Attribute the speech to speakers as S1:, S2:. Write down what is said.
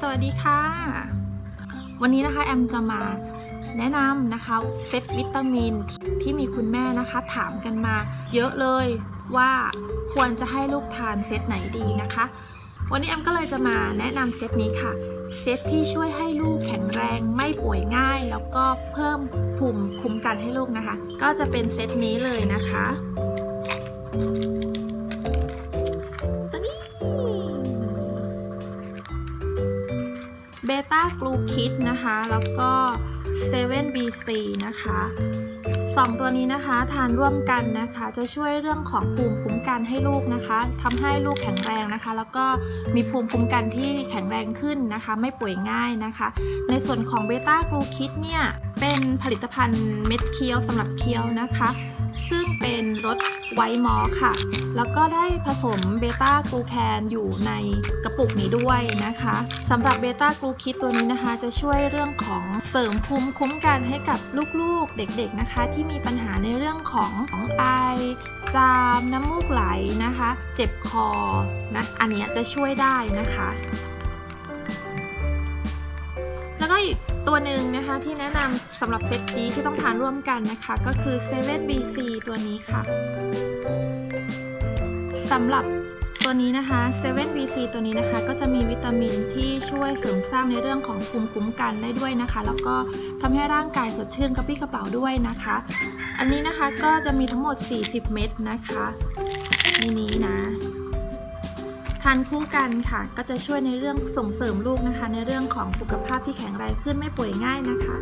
S1: สวัสดีค่ะ วันนี้นะคะแอมจะมาแนะนำนะคะเซตวิตามินที่มีคุณแม่นะคะถามกันมา เยอะเลยว่าควรจะให้ลูกทานเซตไหนดีนะคะ วันนี้แอมก็เลยจะมาแนะนำเซตนี้ค่ะเซตที่ช่วยให้ลูกแข็งแรงไม่ป่วยง่าย แล้วก็เพิ่มภูมิคุ้มกันให้ลูกนะคะ ก็จะเป็นเซตนี้เลยนะคะ เบต้ากลูคิดนะคะ แล้วก็ 7 BC นะคะสองตัวนี้นะคะทานร่วมกันนะคะ จะช่วยเรื่องของภูมิคุ้มกันให้ลูกนะคะทำให้ลูกแข็งแรงนะคะ แล้วก็มีภูมิคุ้มกันที่แข็งแรงขึ้นนะคะ ไม่ป่วยง่ายนะคะ ในส่วนของเบต้ากลูคิดเนี่ยเป็นผลิตภัณฑ์เม็ดเคี้ยวสำหรับเคี้ยวนะคะ ซึ่งเป็น รสไวมอค่ะ แล้วก็ได้ผสมเบต้ากลูแคนอยู่ในกระปุกนี้ด้วยนะคะสำหรับเบต้ากลูคิดตัวนี้นะคะ จะช่วยเรื่องของเสริมภูมิคุ้มกันให้กับลูกๆเด็กๆนะคะ ที่มีปัญหาในเรื่องของของไอจามน้ำมูกไหลนะคะ เจ็บคอนะอันนี้จะช่วยได้นะคะ ตัวหนึ่งนะคะที่แนะนำสำหรับเซตนี้ที่ต้องทานร่วมกันนะคะ ก็คือ 7BC ตัวนี้ค่ะสำหรับตัวนี้นะคะ 7BC ตัวนี้นะคะ ก็จะมีวิตามินที่ช่วยเสริมสร้างในเรื่องของภูมิคุ้มกันได้ด้วยนะคะ แล้วก็ทำให้ร่างกายสดชื่นกระปรี้กระเป๋าด้วยนะคะ อันนี้นะคะก็จะมีทั้งหมด 40 เม็ดนะคะในนี้นะ ทานคู่กันค่ะ ก็จะช่วยในเรื่องส่งเสริมลูกนะคะ ในเรื่องของสุขภาพที่แข็งแรงขึ้นไม่ป่วยง่ายนะคะ